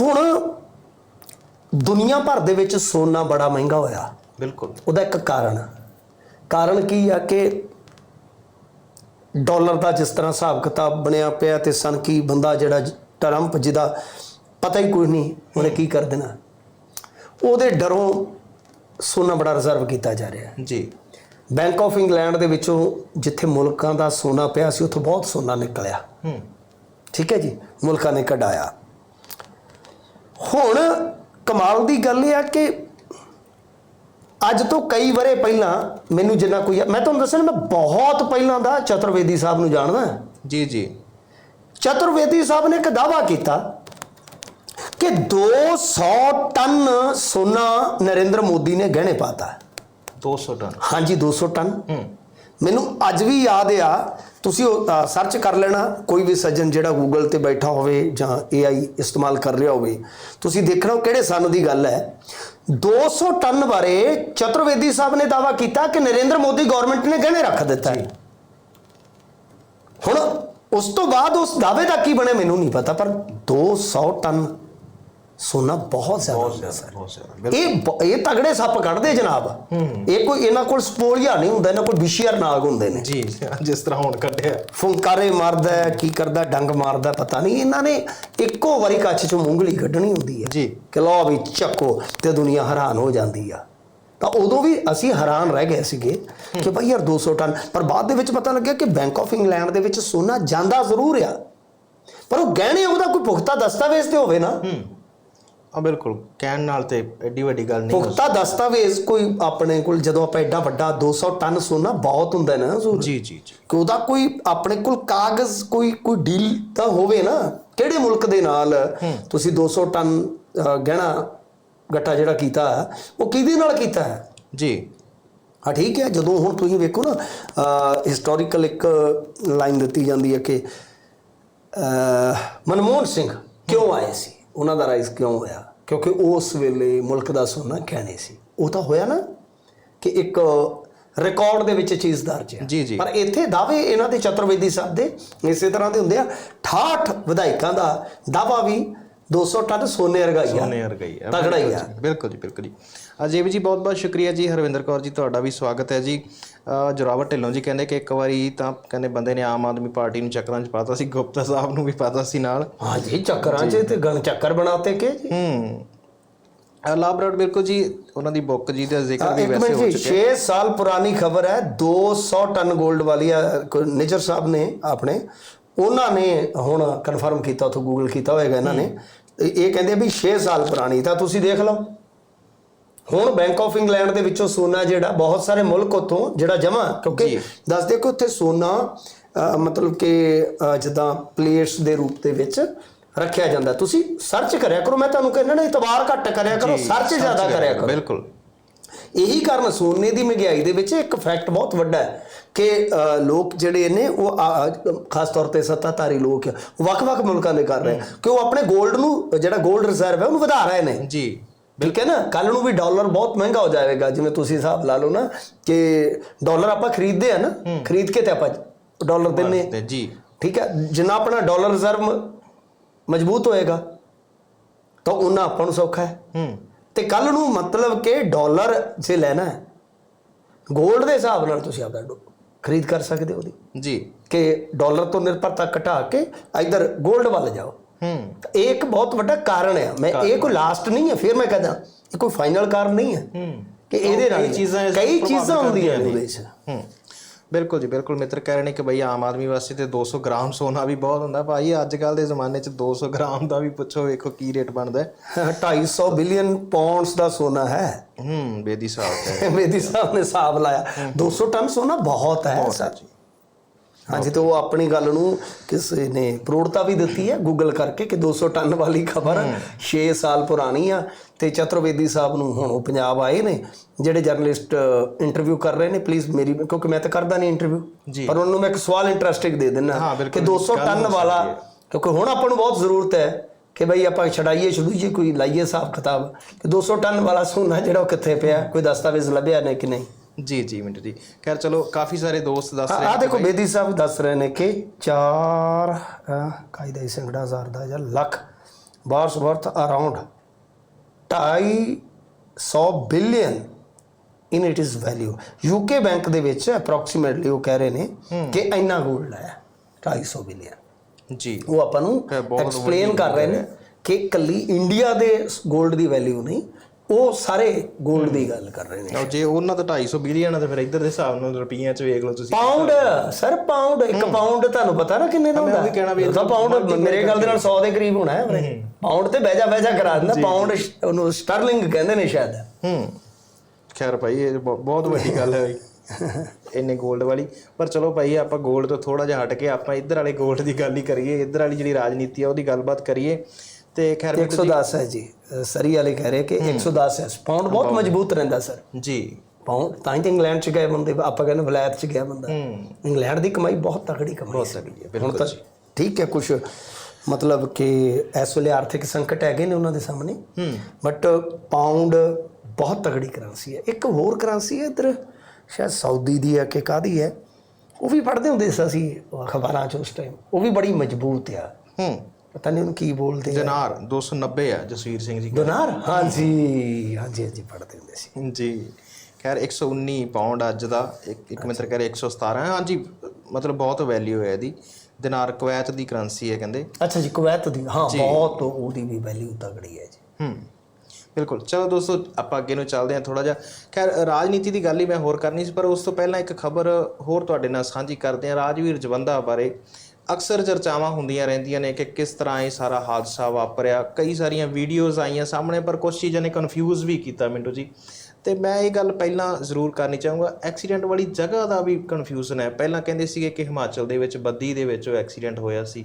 ਹੁਣ ਦੁਨੀਆ ਭਰ ਦੇ ਵਿੱਚ ਸੋਨਾ ਬੜਾ ਮਹਿੰਗਾ ਹੋਇਆ। ਬਿਲਕੁਲ। ਉਹਦਾ ਇੱਕ ਕਾਰਨ। ਕਾਰਨ ਕੀ ਆ ਕਿ ਡਾਲਰ ਦਾ ਜਿਸ ਤਰ੍ਹਾਂ ਹਿਸਾਬ ਕਿਤਾਬ ਬਣਿਆ ਪਿਆ ਤੇ ਸਨਕੀ ਬੰਦਾ ਜਿਹੜਾ ਟਰੰਪ ਜਿਹਦਾ ਪਤਾ ਹੀ ਕੁਝ ਨਹੀਂ ਉਹਨੇ ਕੀ ਕਰ ਦੇਣਾ। ਉਹਦੇ ਡਰੋਂ ਸੋਨਾ ਬੜਾ ਰਿਜ਼ਰਵ ਕੀਤਾ ਜਾ ਰਿਹਾ। ਜੀ। ਬੈਂਕ ਆਫ ਇੰਗਲੈਂਡ ਦੇ ਵਿੱਚੋਂ ਜਿੱਥੇ ਮੁਲਕਾਂ ਦਾ ਸੋਨਾ ਪਿਆ ਸੀ ਉੱਥੋਂ ਬਹੁਤ ਸੋਨਾ ਨਿਕਲਿਆ। ਹੂੰ। ਠੀਕ ਹੈ ਜੀ? ਮੁਲਕਾਂ ਨੇ ਕਢਾਇਆ। ਹੁਣ ਕਮਾਲ ਦੀ ਗੱਲ ਇਹ ਆ ਕਿ ਅੱਜ ਤੋਂ ਕਈ ਵਰੇ ਪਹਿਲਾਂ ਮੈਨੂੰ ਜਿੰਨਾ ਕੋਈ ਮੈਂ ਤੁਹਾਨੂੰ ਦੱਸਿਆ ਨਾ ਮੈਂ ਬਹੁਤ ਪਹਿਲਾਂ ਦਾ ਚਤੁਰਵੇਦੀ ਸਾਹਿਬ ਨੂੰ ਜਾਣਦਾ। ਜੀ ਜੀ। ਚਤੁਰਵੇਦੀ ਸਾਹਿਬ ਨੇ ਇੱਕ ਦਾਵਾ ਕੀਤਾ ਕਿ 200 ਟਨ ਸੋਨਾ ਨਰਿੰਦਰ ਮੋਦੀ ਨੇ ਗਹਿਣੇ ਪਾਤਾ। 200 ਟਨ। ਹਾਂਜੀ 200 ਟਨ। ਮੈਨੂੰ ਅੱਜ ਵੀ ਯਾਦ ਆ ਤੁਸੀਂ ਉਹ ਸਰਚ ਕਰ ਲੈਣਾ, ਕੋਈ ਵੀ ਸੱਜਣ ਜਿਹੜਾ ਗੂਗਲ ਤੇ ਬੈਠਾ ਹੋਵੇ ਜਾਂ AI ਇਸਤੇਮਾਲ ਕਰ ਰਿਹਾ ਹੋਵੇ, ਤੁਸੀਂ ਦੇਖਣਾ ਉਹ ਕਿਹੜੇ ਸਨ ਦੀ ਗੱਲ ਹੈ। 200 ਟਨ ਬਾਰੇ ਚਤੁਰਵੇਦੀ ਸਾਹਿਬ ਨੇ ਦਾਵਾ ਕੀਤਾ ਕਿ ਨਰਿੰਦਰ ਮੋਦੀ ਗਵਰਨਮੈਂਟ ਨੇ ਗਹਿਣੇ ਰੱਖ ਦਿੱਤਾ ਹੈ। ਹੁਣ ਉਸ ਤੋਂ ਬਾਅਦ ਉਸ ਦਾਅਵੇ ਦਾ ਕੀ ਬਣਿਆ, ਮੈਨੂੰ ਨਹੀਂ ਪਤਾ, ਪਰ 200 ਟਨ ਸੋਨਾ ਬਹੁਤ ਜ਼ਿਆਦਾ ਬਹੁਤ ਹੁੰਦਾ ਜ਼ਿਆਦਾ ਇਹ ਇਹ ਤਗੜੇ ਸੱਪ ਕੱਢਦੇ ਜਨਾਬ। ਇਹ ਕੋਈ ਇਹਨਾਂ ਕੋਲ ਸਪੋਲੀਆ ਨਹੀਂ ਹੁੰਦਾ ਇਹਨਾਂ ਕੋਲ ਵਿਸ਼ੀਅਰ ਨਾਗ ਹੁੰਦੇ ਨੇ। ਜੀ ਜਿਸ ਤਰ੍ਹਾਂ ਹੁਣ ਕੱਢਿਆ। ਫੁੰਕਾਰੇ ਮਾਰਦਾ ਕੀ ਕਰਦਾ ਡੰਗ ਮਾਰਦਾ ਪਤਾ ਨਹੀਂ ਇਹਨਾਂ ਨੇ ਇੱਕੋ ਵਾਰੀ ਕੱਚ ਚੋਂ ਮੂੰਗਲੀ ਕੱਢਣੀ ਹੁੰਦੀ ਹੈ। ਜੀ। ਕਿ ਲਓ ਵੀ ਚੱਕੋ ਤੇ ਦੁਨੀਆ ਹੈਰਾਨ ਹੋ ਜਾਂਦੀ ਆ। ਤਾਂ ਉਦੋਂ ਵੀ ਅਸੀਂ ਹੈਰਾਨ ਰਹਿ ਗਏ ਸੀਗੇ ਕਿ ਭਾਈ ਯਾਰ 200 ਟਨ ਪਰ ਬਾਅਦ ਦੇ ਵਿੱਚ ਪਤਾ ਲੱਗਿਆ ਕਿ ਬੈਂਕ ਆਫ ਇੰਗਲੈਂਡ ਦੇ ਵਿੱਚ ਸੋਨਾ ਜਾਂਦਾ ਜ਼ਰੂਰ ਆ। ਪਰ ਉਹ ਗਹਿਣੇ ਉਹਦਾ ਕੋਈ ਪੁਖਤਾ ਦਸਤਾਵੇਜ਼ ਤੇ ਹੋਵੇ ਨਾ। ਹੂੰ ਬਿਲਕੁਲ। ਕਹਿਣ ਨਾਲ ਤੇ ਐਡੀ ਵੱਡੀ ਗੱਲ ਨਹੀਂ ਪੁਖਤਾ ਦਸਤਾਵੇਜ਼ ਕੋਈ ਆਪਣੇ ਕੋਲ ਜਦੋਂ ਆਪਾਂ ਐਡਾ ਵੱਡਾ 200 ਟਨ ਸੋਨਾ ਬਹੁਤ ਹੁੰਦਾ ਨਾ ਜੀ ਜੀ ਜੀ। ਕਿ ਉਹਦਾ ਕੋਈ ਆਪਣੇ ਕੋਲ ਕਾਗਜ਼ ਕੋਈ ਕੋਈ ਡੀਲ ਤਾਂ ਹੋਵੇ ਨਾ ਕਿਹੜੇ ਮੁਲਕ ਦੇ ਨਾਲ ਤੁਸੀਂ 200 ਟਨ ਗਹਿਣਾ ਗੱਟਾ ਜਿਹੜਾ ਕੀਤਾ ਉਹ ਕਿਹਦੇ ਨਾਲ ਕੀਤਾ ਹੈ? ਜੀ। ਹਾਂ ਠੀਕ ਹੈ ਜਦੋਂ ਹੁਣ ਤੁਸੀਂ ਵੇਖੋ ਨਾ ਹਿਸਟੋਰੀਕਲ ਇੱਕ ਲਾਈਨ ਦਿੱਤੀ ਜਾਂਦੀ ਹੈ ਕਿ ਮਨਮੋਹਨ ਸਿੰਘ ਕਿਉਂ ਆਏ ਸੀ? ਉਹਨਾਂ ਦਾ ਰਾਈਜ਼ ਕਿਉਂ ਹੋਇਆ? ਕਿਉਂਕਿ ਉਸ ਵੇਲੇ ਮੁਲਕ ਦਾ ਸੋਨਾ ਕਹਿਣੇ ਸੀ। ਉਹ ਤਾਂ ਹੋਇਆ ਨਾ ਕਿ ਇੱਕ ਰਿਕਾਰਡ ਦੇ ਵਿੱਚ ਚੀਜ਼ ਦਰਜ ਹੈ। ਜੀ, ਜੀ। ਪਰ ਇੱਥੇ ਦਾਅਵੇ ਇਹਨਾਂ ਦੇ ਚਤੁਰਵੇਦੀ ਸਾਹਿਬ ਦੇ ਇਸੇ ਤਰ੍ਹਾਂ ਦੇ ਹੁੰਦੇ ਆ। 68 ਵਿਧਾਇਕਾਂ ਦਾ ਦਾਵਾ ਵੀ 200 ਟਨ ਸੋਨੇ ਵਰਗਾ ਹੀ ਆ। ਸੋਨੇ ਵਰ ਗਈ ਹੈ ਤਗੜਾ ਹੀ ਬਿਲਕੁਲ ਆ ਜੀ, ਬਿਲਕੁਲ ਜੀ ਬਿਲਕੁਲ ਜੀ। ਅਜੀਬ ਜੀ ਬਹੁਤ ਬਹੁਤ ਸ਼ੁਕਰੀਆ ਜੀ ਹਰਵਿੰਦਰ ਕੌਰ ਜੀ ਤੁਹਾਡਾ ਵੀ ਸਵਾਗਤ ਹੈ ਜੀ। ਜੋਰਾਵਰ ਢਿੱਲੋਂ ਜੀ ਕਹਿੰਦੇ ਕਿ ਇੱਕ ਵਾਰੀ ਤਾਂ ਕਹਿੰਦੇ ਬੰਦੇ ਨੇ ਆਮ ਆਦਮੀ ਪਾਰਟੀ ਨੂੰ ਚੱਕਰਾਂ 'ਚ ਪਾਤਾ ਸੀ ਗੁਪਤਾ ਸਾਹਿਬ ਨੂੰ ਵੀ ਪਾਤਾ ਸੀ ਨਾਲ। ਹਾਂ ਜੀ ਚੱਕਰਾਂ 'ਚ ਤੇ ਗਣ ਚੱਕਰ ਬਣਾਤੇ ਕਿ? ਹੂੰ। ਲਾਬਰੇਟ ਬਿਲਕੁਲ ਜੀ ਉਹਨਾਂ ਦੀ ਬੁੱਕ ਜੀ ਦਾ ਜ਼ਿਕਰ ਵੀ ਵੈਸੇ ਹੋ ਚੁੱਕਿਆ। 6 ਸਾਲ ਪੁਰਾਣੀ ਖਬਰ ਹੈ 200 ਟਨ 골ਡ ਵਾਲੀ ਨਿਜਰ ਸਾਹਿਬ ਨੇ ਆਪਣੇ। ਉਹਨਾਂ ਨੇ ਹੁਣ ਕਨਫਰਮ ਕੀਤਾ ਉਥੋਂ ਗੂਗਲ ਕੀਤਾ ਹੋਏਗਾ ਇਹਨਾਂ ਨੇ। ਇਹ ਕਹਿੰਦੇ ਵੀ 6 ਸਾਲ ਪੁਰਾਣੀ ਤਾਂ ਤੁਸੀਂ ਦੇਖ ਲਓ। ਹੁਣ ਬੈਂਕ ਆਫ ਇੰਗਲੈਂਡ ਦੇ ਵਿੱਚੋਂ ਸੋਨਾ ਜਿਹੜਾ ਬਹੁਤ ਸਾਰੇ ਮੁਲਕ ਉਤੋਂ ਜਿਹੜਾ ਜਮਾ ਕਿਉਂਕਿ ਜੀ। ਦੱਸਦੇ ਕਿ ਉੱਥੇ ਸੋਨਾ ਮਤਲਬ ਕਿ ਜਿੱਦਾਂ ਪਲੇਟਸ ਦੇ ਰੂਪ ਦੇ ਵਿੱਚ ਰੱਖਿਆ ਜਾਂਦਾ। ਤੁਸੀਂ ਸਰਚ ਕਰਿਆ ਕਰੋ ਮੈਂ ਤੁਹਾਨੂੰ ਕਹਿੰਦਾ ਨਾ ਇਤਬਾਰ ਘੱਟ ਕਰਿਆ ਕਰੋ ਸਰਚ ਜ਼ਿਆਦਾ ਕਰਿਆ ਕਰੋ। ਬਿਲਕੁਲ। ਇਹੀ ਕਾਰਨ ਸੋਨੇ ਦੀ ਮਹਿੰਗਾਈ ਦੇ ਵਿੱਚ ਇੱਕ ਫੈਕਟ ਬਹੁਤ ਵੱਡਾ ਹੈ ਕਿ ਲੋਕ ਜਿਹੜੇ ਨੇ ਉਹ ਖਾਸ ਤੌਰ ਤੇ ਸੱਤਾਧਾਰੀ ਲੋਕ ਵੱਖ-ਵੱਖ ਮੁਲਕਾਂ ਦੇ ਕਰ ਰਹੇ ਕਿ ਉਹ ਆਪਣੇ 골ਡ ਨੂੰ ਜਿਹੜਾ 골ਡ ਰਿਜ਼ਰਵ ਹੈ ਉਹਨੂੰ ਵਧਾ ਰਹੇ ਨੇ। ਜੀ। ਠੀਕ ਹੈ ਨਾ? ਕੱਲ ਨੂੰ ਵੀ ਡਾਲਰ ਬਹੁਤ ਮਹਿੰਗਾ ਹੋ ਜਾਵੇਗਾ। ਜਿਵੇਂ ਤੁਸੀਂ ਹਿਸਾਬ ਲਾ ਲਓ ਨਾ ਕਿ ਡਾਲਰ ਆਪਾਂ ਖਰੀਦਦੇ ਆ ਨਾ ਖਰੀਦ ਕੇ ਤੇ ਆਪਾਂ ਡਾਲਰ ਦਿੰਨੇ ਜੀ। ਠੀਕ ਹੈ? ਜਿੰਨਾ ਆਪਣਾ ਡਾਲਰ ਰਿਜ਼ਰਵ ਮਜ਼ਬੂਤ ਹੋਏਗਾ ਤਾਂ ਉਹਨਾਂ ਆਪਾਂ ਨੂੰ ਸੌਖਾ ਹੈ। ਹੂੰ। ਤੇ ਕੱਲ ਨੂੰ ਮਤਲਬ ਕਿ ਡਾਲਰ ਜੇ ਲੈਣਾ ਹੈ 골ਡ ਦੇ ਹਿਸਾਬ ਨਾਲ ਤੁਸੀਂ ਆਪਦਾ ਖਰੀਦ ਕਰ ਸਕਦੇ ਹੋ ਉਹਦੀ। ਜੀ। ਕਿ ਡਾਲਰ ਤੋਂ ਨਿਰਭਰਤਾ ਘਟਾ ਕੇ ਇਧਰ 골ਡ ਵੱਲ ਜਾਓ। ਹੂੰ। ਇਹ ਇੱਕ ਬਹੁਤ ਵੱਡਾ ਕਾਰਨ ਹੈ। ਮੈਂ ਇਹ ਕੋਈ ਲਾਸਟ ਨਹੀਂ ਹੈ ਫਿਰ ਮੈਂ ਕਹਿੰਦਾ ਇਹ ਕੋਈ ਫਾਈਨਲ ਕਾਰਨ ਨਹੀਂ ਹੈ ਹੂੰ। ਕਿ ਇਹਦੇ ਨਾਲ ਕਈ ਚੀਜ਼ਾਂ ਹੁੰਦੀਆਂ ਨੇ ਕਰਦੀਆਂ ਉਹਦੇ ਵਿੱਚ। ਹੂੰ। ਬਿਲਕੁਲ ਜੀ ਬਿਲਕੁਲ ਮਿੱਤਰ ਕਹਿ ਰਹੇ ਨੇ ਕਿ ਬਈ ਆਮ ਆਦਮੀ ਵਾਸਤੇ ਤੇ 200 ਗ੍ਰਾਮ ਸੋਨਾ ਵੀ ਬਹੁਤ ਹੁੰਦਾ। ਭਾਈ ਅੱਜ ਕੱਲ ਦੇ ਜ਼ਮਾਨੇ 'ਚ 200 ਗ੍ਰਾਮ ਦਾ ਵੀ ਪੁੱਛੋ ਵੇਖੋ ਕੀ ਰੇਟ ਬਣਦਾ ਹੈ। 250 ਬਿਲੀਅਨ ਪਾਉਂਡਸ ਦਾ ਸੋਨਾ ਹੈ। ਹੂੰ ਬੇਦੀ ਸਾਹਿਬ ਹੈ ਮੇਦੀ ਸਾਹਿਬ ਨੇ ਹਿਸਾਬ ਲਾਇਆ। 200 ਟਨ ਸੋਨਾ ਬਹੁਤ ਹੈ। ਸਰ ਹਾਂਜੀ ਤੇ ਉਹ ਆਪਣੀ ਗੱਲ ਨੂੰ ਕਿਸੇ ਨੇ ਪ੍ਰੋੜਤਾ ਵੀ ਦਿੱਤੀ ਹੈ ਗੂਗਲ ਕਰਕੇ ਕਿ 200 ਟਨ ਵਾਲੀ ਖਬਰ 6 ਸਾਲ ਪੁਰਾਣੀ ਆ ਤੇ ਚਤੁਰਵੇਦੀ ਸਾਹਿਬ ਨੂੰ ਹੁਣ ਉਹ ਪੰਜਾਬ ਆਏ ਨੇ ਜਿਹੜੇ ਜਰਨਲਿਸਟ ਇੰਟਰਵਿਊ ਕਰ ਰਹੇ ਨੇ ਪਲੀਜ਼ ਮੇਰੀ ਕਿਉਂਕਿ ਮੈਂ ਤਾਂ ਕਰਦਾ ਨਹੀਂ ਜੀ। ਇੰਟਰਵਿਊ ਪਰ ਉਹਨਾਂ ਨੂੰ ਮੈਂ ਇੱਕ ਸਵਾਲ ਇੰਟਰਸਟਿੰਗ ਦੇ ਹਾਂ, ਕਿ ਬਿਲਕੁਲ 200 ਗੱਲ ਟਨ ਵਾਲਾ। ਕਿਉਂਕਿ ਹੁਣ ਆਪਾਂ ਨੂੰ ਬਹੁਤ ਜ਼ਰੂਰਤ ਹੈ ਕਿ ਬਈ ਆਪਾਂ ਛਡਾਈਏ ਛਡੂਈਏ ਕੋਈ ਲਾਈਏ ਹਿਸਾਬ ਕਿਤਾਬ ਕਿ 200 ਟਨ ਵਾਲਾ ਸੋਨਾ ਜਿਹੜਾ ਉਹ ਕਿੱਥੇ ਪਿਆ ਕੋਈ ਦਸਤਾਵੇਜ਼ ਲੱਭਿਆ ਨੇ ਕਿ ਨਹੀਂ ਜੀ ਜੀ ਮਿੰਟ ਜੀ। ਖੈਰ ਚਲੋ ਕਾਫੀ ਸਾਰੇ ਦੋਸਤ ਦੱਸ ਰਹੇ ਆ ਦੇਖੋ ਬੇਦੀ ਸਾਹਿਬ ਦੱਸ ਰਹੇ ਨੇ ਕਿ 4 ਕਾਇਦਾ ਹੀ ਸੰਗੜਾ ਹਜ਼ਾਰ ਦਾ ਜਾਂ lakh was worth around 250 billion in it is value UK bank ਦੇ ਵਿੱਚ ਅਪਰੋਕਸੀਮੇਟਲੀ ਉਹ ਕਹਿ ਰਹੇ ਨੇ ਕਿ ਇੰਨਾ 골ਡ ਹੈ 250 ਬਿਲੀਅਨ। ਜੀ। ਉਹ ਆਪਾਂ ਨੂੰ ਐਕਸਪਲੇਨ ਕਰ ਰਹੇ ਨੇ ਕਿ ਕੱਲੀ ਇੰਡੀਆ ਦੇ 골ਡ ਦੀ ਵੈਲਿਊ ਨਹੀਂ ਉਹ ਸਾਰੇ ਗੋਲਡ ਦੀ ਗੱਲ ਕਰ ਰਹੇ ਨੇ। ਜੇ ਉਹਨਾਂ ਦਾ 250 ਬਿਲੀਅਨ ਆ ਤਾਂ ਫਿਰ ਇੱਧਰ ਦੇ ਹਿਸਾਬ ਨਾਲ ਰੁਪਈਆਂ ਚ ਵੇਖ ਲਓ ਤੁਸੀਂ ਪਾਉਂਡ ਸਰ ਪਾਉਂਡ ਇੱਕ ਪਾਉਂਡ ਤੁਹਾਨੂੰ ਪਤਾ ਨਾ ਕਿੰਨੇ ਦਾ ਹੁੰਦਾ? ਮੈਂ ਵੀ ਕਹਿਣਾ ਵੀ ਤਾਂ ਪਾਉਂਡ ਮੇਰੇ ਗੱਲ ਦੇ ਨਾਲ 100 ਦੇ ਕਰੀਬ ਹੋਣਾ ਹੈ ਪਾਉਂਡ ਤੇ ਬਹਿਜਾ ਬਹਿਜਾ ਕਰਾ ਦਿੰਦਾ ਪਾਉਂਡ ਉਹਨੂੰ ਸਟਰਲਿੰਗ ਕਹਿੰਦੇ ਨੇ ਸ਼ਾਇਦ। ਹੂੰ। ਖੈਰ ਭਾਈ ਇਹ ਬਹੁਤ ਵੱਡੀ ਗੱਲ ਹੈ ਇੰਨੇ 골ਡ ਵਾਲੀ। ਪਰ ਚਲੋ ਭਾਈ ਆਪਾਂ ਗੋਲਡ ਤੋਂ ਥੋੜਾ ਜਿਹਾ ਹਟ ਕੇ ਆਪਾਂ ਇੱਧਰ ਵਾਲੇ ਗੋਲਡ ਦੀ ਗੱਲ ਹੀ ਕਰੀਏ। ਇੱਧਰ ਵਾਲੀ ਜਿਹੜੀ ਰਾਜਨੀਤੀ ਆ ਉਹਦੀ ਗੱਲਬਾਤ ਕਰੀਏ। ਤੇ ਖੈਰ 110 ਹੈ ਜੀ। ਸਰੀ ਵਾਲੇ ਕਹਿ ਰਹੇ ਕਿ 110 ਹੈ। ਪਾਉਂਡ ਬਹੁਤ ਮਜ਼ਬੂਤ ਰਹਿੰਦਾ ਸਰ। ਜੀ। ਪਾਉਂਡ ਤਾਂ ਹੀ ਇੰਗਲੈਂਡ ਚ ਗਏ ਬੰਦੇ। ਆਪਾਂ ਕਹਿੰਦੇ ਵਲਾਇਤ ਚ ਗਿਆ ਬੰਦਾ। ਇੰਗਲੈਂਡ ਦੀ ਕਮਾਈ ਬਹੁਤ ਤਕੜੀ ਕਮਾਈ ਬਹੁਤ। ਤਕੜੀ ਹੈ, ਹੁਣ ਤਾਂ ਠੀਕ ਹੈ ਕੁਝ ਮਤਲਬ ਕਿ ਇਸ ਵੇਲੇ ਆਰਥਿਕ ਸੰਕਟ ਹੈਗੇ ਨੇ ਉਹਨਾਂ ਦੇ ਸਾਹਮਣੇ। ਬਟ ਪਾਉਂਡ ਬਹੁਤ ਤਗੜੀ ਕਰੰਸੀ ਹੈ। ਇੱਕ ਹੋਰ ਕਰੰਸੀ ਹੈ ਇਧਰ ਸ਼ਾਇਦ ਸਾਊਦੀ ਦੀ ਹੈ ਕਿ ਕਾਦੀ ਹੈ। ਉਹ ਵੀ ਪੜ੍ਹਦੇ ਹੁੰਦੇ ਸੀ ਅਸੀਂ ਅਖਬਾਰਾਂ 'ਚ ਉਸ ਟਾਈਮ ਉਹ ਵੀ ਬੜੀ ਮਜ਼ਬੂਤ ਆ। ਹੂੰ। ਪਤਾ ਨਹੀਂ ਉਹਨੂੰ ਕੀ ਬੋਲਦੇ ਆ। ਦਿਨਾਰ 290 ਆ ਜਸਵੀਰ ਸਿੰਘ ਜੀ ਦਿਨਾਰ ਹਾਂਜੀ ਹਾਂਜੀ ਹਾਂਜੀ ਪੜ੍ਹਦੇ ਹੁੰਦੇ ਸੀ। ਜੀ ਖੈਰ 119 ਪਾਉਂਡ ਅੱਜ ਦਾ ਇੱਕ ਇੱਕ ਮਿੰਟਰ ਕਰੇ 117 ਹੈ ਹਾਂਜੀ ਮਤਲਬ ਬਹੁਤ ਵੈਲਿਊ ਹੈ ਇਹਦੀ। ਦਿਨਾਰ ਕੁਵੈਤ ਦੀ ਕਰੰਸੀ ਹੈ ਕਹਿੰਦੇ। ਅੱਛਾ ਜੀ ਕੁਵੈਤ ਦੀ ਹਾਂ ਬਹੁਤ ਉਹਦੀ ਵੀ ਵੈਲਿਊ ਤਗੜੀ ਹੈ ਜੀ। ਹੂੰ ਬਿਲਕੁਲ। ਚਲੋ ਦੋਸਤੋ ਆਪਾਂ ਅੱਗੇ ਨੂੰ ਚੱਲਦੇ ਹਾਂ ਥੋੜਾ ਜਿਹਾ। ਖੈਰ ਰਾਜਨੀਤੀ ਦੀ ਗੱਲ ਹੀ ਮੈਂ ਹੋਰ ਕਰਨੀ ਸੀ ਪਰ ਉਸ ਤੋਂ ਪਹਿਲਾਂ ਇੱਕ ਖਬਰ ਹੋਰ ਤੁਹਾਡੇ ਨਾਲ ਸਾਂਝੀ ਕਰਦੇ ਹਾਂ। ਰਾਜਵੀਰ ਜਵੰਦਾ ਬਾਰੇ। ਅਕਸਰ ਚਰਚਾਵਾਂ ਹੁੰਦੀਆਂ ਰਹਿੰਦੀਆਂ ਨੇ ਕਿ ਕਿਸ ਤਰ੍ਹਾਂ ਇਹ ਸਾਰਾ ਹਾਦਸਾ ਵਾਪਰਿਆ। ਕਈ ਸਾਰੀਆਂ ਵੀਡੀਓਜ਼ ਆਈਆਂ ਸਾਹਮਣੇ ਪਰ ਕੁਝ ਚੀਜ਼ਾਂ ਨੇ ਕਨਫਿਊਜ਼ ਵੀ ਕੀਤਾ ਮਿੰਟੂ ਜੀ। ਤੇ ਮੈਂ ਇਹ ਗੱਲ ਪਹਿਲਾਂ ਜ਼ਰੂਰ ਕਰਨੀ ਚਾਹੂੰਗਾ ਐਕਸੀਡੈਂਟ ਵਾਲੀ ਜਗ੍ਹਾ ਦਾ ਵੀ ਕਨਫਿਊਜ਼ਨ ਹੈ। ਪਹਿਲਾਂ ਕਹਿੰਦੇ ਸੀਗੇ ਕਿ ਹਿਮਾਚਲ ਦੇ ਵਿੱਚ ਬੱਦੀ ਦੇ ਵਿੱਚ ਉਹ ਐਕਸੀਡੈਂਟ ਹੋਇਆ ਸੀ।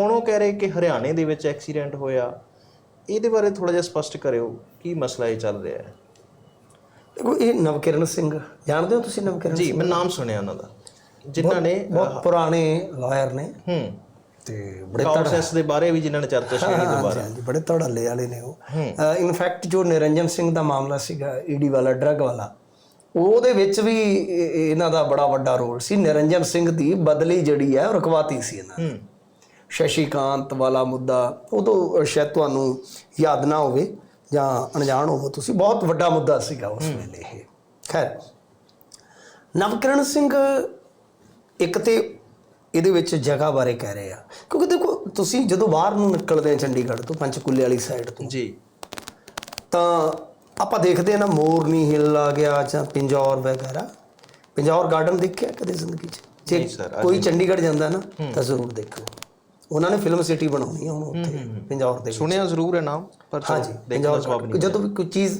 ਹੁਣ ਉਹ ਕਹਿ ਰਹੇ ਕਿ ਹਰਿਆਣੇ ਦੇ ਵਿੱਚ ਐਕਸੀਡੈਂਟ ਹੋਇਆ। ਇਹਦੇ ਬਾਰੇ ਥੋੜਾ ਜਿਹਾ ਸਪਸ਼ਟ ਕਰਿਓ ਕੀ ਮਸਲਾ ਇਹ ਚੱਲ ਰਿਹਾ ਹੈ? ਦੇਖੋ ਇਹ ਨਵਕਿਰਨ ਸਿੰਘ ਜਾਣਦੇ ਹੋ ਤੁਸੀਂ ਨਵਕਿਰਨ ਜੀ ਮੈਂ ਨਾਮ ਸੁਣਿਆ ਉਹਨਾਂ ਦਾ। ਜਿਨ੍ਹਾਂ ਨੇ ਬਹੁਤ ਪੁਰਾਣੇ ਲਾਇਰ ਨੇ। ਹੂੰ। ਤੇ ਬੜੇ ਪ੍ਰੋਸੈਸ ਦੇ ਬਾਰੇ ਵੀ ਜਿਨ੍ਹਾਂ ਨੇ ਚਰਚਾ ਛੇੜੀ ਦੁਬਾਰਾ। ਹਾਂਜੀ ਬੜੇ ਧੜੱਲੇ ਵਾਲੇ ਨੇ ਉਹ। ਇਨਫੈਕਟ ਜੋ ਨਿਰੰਜਨ ਸਿੰਘ ਦਾ ਮਾਮਲਾ ਸੀਗਾ ਈਡੀ ਵਾਲਾ ਡਰੱਗ ਵਾਲਾ ਉਹਦੇ ਵਿੱਚ ਵੀ ਇਹ- ਇਹ- ਇਹਨਾਂ ਦਾ ਬੜਾ ਵੱਡਾ ਰੋਲ ਸੀ। ਨਿਰੰਜਨ ਸਿੰਘ ਦੀ ਬਦਲੀ ਜਿਹੜੀ ਹੈ ਰੁਕਵਾਤੀ ਸੀ ਇਹਨਾਂ ਹੂੰ। ਸ਼ਸ਼ੀਕਾਂਤ ਵਾਲਾ ਮੁੱਦਾ ਉਦੋਂ ਸ਼ਾਇਦ ਤੁਹਾਨੂੰ ਯਾਦ ਨਾ ਹੋਵੇ ਜਾਂ ਅਣਜਾਣ ਹੋਵੋ ਤੁਸੀਂ ਬਹੁਤ ਵੱਡਾ ਮੁੱਦਾ ਸੀਗਾ ਉਸ ਵੇਲੇ ਇਹ। ਖੈਰ ਨਵਕਿਰਨ ਸਿੰਘ ਇੱਕ ਤੇ ਇਹਦੇ ਵਿੱਚ ਜਗ੍ਹਾ ਬਾਰੇ ਕਹਿ ਰਹੇ ਆ। ਕਿਉਂਕਿ ਦੇਖੋ ਤੁਸੀਂ ਜਦੋਂ ਬਾਹਰ ਨੂੰ ਨਿਕਲਦੇ ਆ ਚੰਡੀਗੜ੍ਹ ਤੋਂ ਪੰਚਕੂਲੇ ਵਾਲੀ ਸਾਈਡ ਤੋਂ ਜੀ। ਤਾਂ ਆਪਾਂ ਦੇਖਦੇ ਆ ਨਾ ਮੋਰਨੀ ਹਿੱਲ ਆ ਗਿਆ ਜਾਂ ਪਿੰਜੌਰ ਵਗੈਰਾ। ਪਿੰਜੌਰ ਗਾਰਡਨ ਦੇਖਿਆ ਕਦੇ ਜ਼ਿੰਦਗੀ 'ਚ? ਜੇ ਕੋਈ ਚੰਡੀਗੜ੍ਹ ਜਾਂਦਾ ਨਾ ਤਾਂ ਜ਼ਰੂਰ ਦੇਖੋ। ਉਹਨਾਂ ਨੇ ਫਿਲਮ ਸਿਟੀ ਬਣਾਉਣੀ ਆ ਹੁਣ ਉੱਥੇ ਪਿੰਜੌਰ ਦੇ ਸੁਣਿਆ ਜ਼ਰੂਰ ਹੈ ਨਾਮ ਪਰ ਹਾਂਜੀ ਪਿੰਜੌਰ ਜਦੋਂ ਵੀ ਕੋਈ ਚੀਜ਼